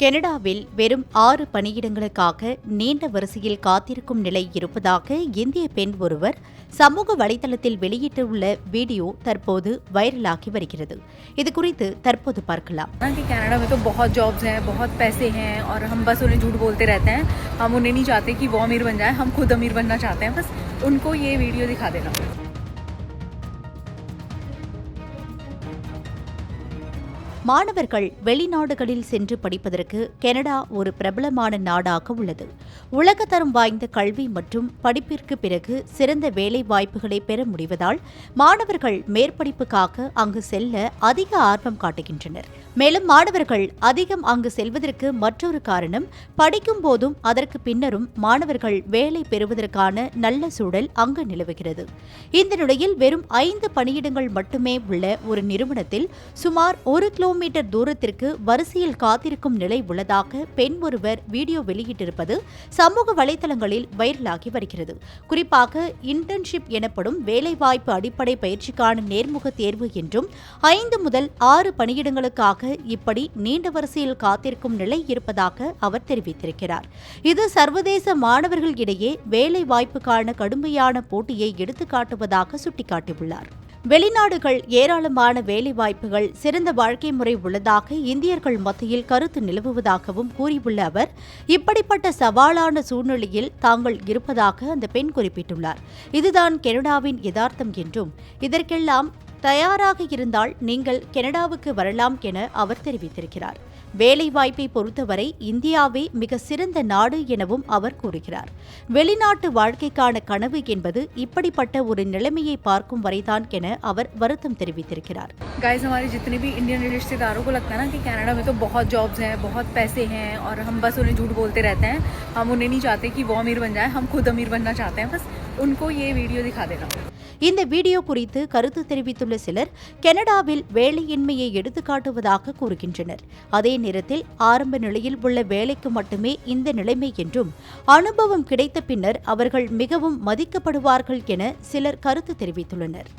கனடாவில் வெறும் ஆறு பணியிடங்களுக்காக நீண்ட வரிசையில் காத்திருக்கும் நிலை இருப்பதாக இந்திய பெண் ஒருவர் சமூக வலைதளத்தில் வெளியிட்டுள்ள வீடியோ தற்போது வைரலாகி வருகிறது இதுகுறித்து தற்போது பார்க்கலாம் ना कि कनाडा में तो बहुत जॉब्स हैं बहुत पैसे हैं और हम बस उन्हें झूठ बोलते रहते हैं हम उन्हें नहीं चाहते कि वो अमीर बन जाए हम खुद अमीर बनना चाहते हैं बस उनको ये वीडियो दिखा देना மாணவர்கள் வெளிநாடுகளில் சென்று படிப்பதற்கு கனடா ஒரு பிரபலமான நாடாக உள்ளது. உலகத்தரம் வாய்ந்த கல்வி மற்றும் படிப்பிற்கு பிறகு சிறந்த வேலை வாய்ப்புகளை பெற முடிவதால் மாணவர்கள் மேற்படிப்புக்காக அங்கு செல்ல அதிக ஆர்வம் காட்டுகின்றனர். மேலும் மாணவர்கள் அதிகம் அங்கு செல்வதற்கு மற்றொரு காரணம் படிக்கும் போதும் அதற்கு பின்னரும் மாணவர்கள் வேலை பெறுவதற்கான நல்ல சூழல் அங்கு நிலவுகிறது. இந்த நிலையில் வெறும் ஐந்து பணியிடங்கள் மட்டுமே உள்ள ஒரு நிறுவனத்தில் சுமார் ஒரு கிலோமீட்டர் தூரத்திற்கு வரிசையில் காத்திருக்கும் நிலை உள்ளதாக பெண் ஒருவர் வீடியோ வெளியிட்டிருப்பது சமூக வலைதளங்களில் வைரலாகி வருகிறது. குறிப்பாக இன்டர்ன்ஷிப் எனப்படும் வேலைவாய்ப்பு அடிப்படை பயிற்சிக்கான நேர்முக தேர்வு என்றும் ஐந்து முதல் ஆறு பணியிடங்களுக்காக இப்படி நீண்ட வரிசையில் காத்திருக்கும் நிலை இருப்பதாக அவர் தெரிவித்திருக்கிறார். இது சர்வதேச மாணவர்கள் இடையே வேலை வாய்ப்புக்கான கடுமையான போட்டியை எடுத்துக்காட்டுவதாக சுட்டிக்காட்டியுள்ளார். வெளிநாடுகள் ஏராளமான வேலைவாய்ப்புகள் சிறந்த வாழ்க்கை முறை உள்ளதாக இந்தியர்கள் மத்தியில் கருத்து நிலவுவதாகவும் கூறியுள்ள அவர் இப்படிப்பட்ட சவாலான சூழ்நிலையில் தாங்கள் இருப்பதாக அந்த பெண் குறிப்பிட்டுள்ளார். இதுதான் கனடாவின் யதார்த்தம் என்றும் இதற்கெல்லாம் தயாராக இருந்தால் நீங்கள் கனடாவுக்கு வரலாம் என அவர் தெரிவித்திருக்கிறார் வேலைவாய்ப்பை பொறுத்தவரை இந்தியாவே மிக சிறந்த நாடு எனவும் அவர் கூறுகிறார் வெளிநாட்டு வாழ்க்கைக்கான கனவு என்பது இப்படிப்பட்ட ஒரு நிலைமையை பார்க்கும் வரைதான் என அவர் வருத்தம் தெரிவித்திருக்கிறார் गाइस हमारे जितने भी इंडियन रिश्तेदारों को लगता है ना कि कनाडा में तो बहुत जॉब्स हैं बहुत पैसे हैं और हम बस उन्हें झूठ बोलते रहते हैं हम उन्हें नहीं चाहते कि वो अमीर बन जाए हम खुद अमीर बनना चाहते हैं बस उनको ये वीडियो दिखा देना இந்த வீடியோ குறித்து கருத்து தெரிவித்துள்ள சிலர் கனடாவில் வேலையின்மையை எடுத்துக்காட்டுவதாக கூறுகின்றனர் அதே நேரத்தில் ஆரம்ப நிலையில் உள்ள வேலைக்கு மட்டுமே இந்த நிலைமை என்றும் அனுபவம் கிடைத்த பின்னர் அவர்கள் மிகவும் மதிக்கப்படுவார்கள் என சிலர் கருத்து தெரிவித்துள்ளனர்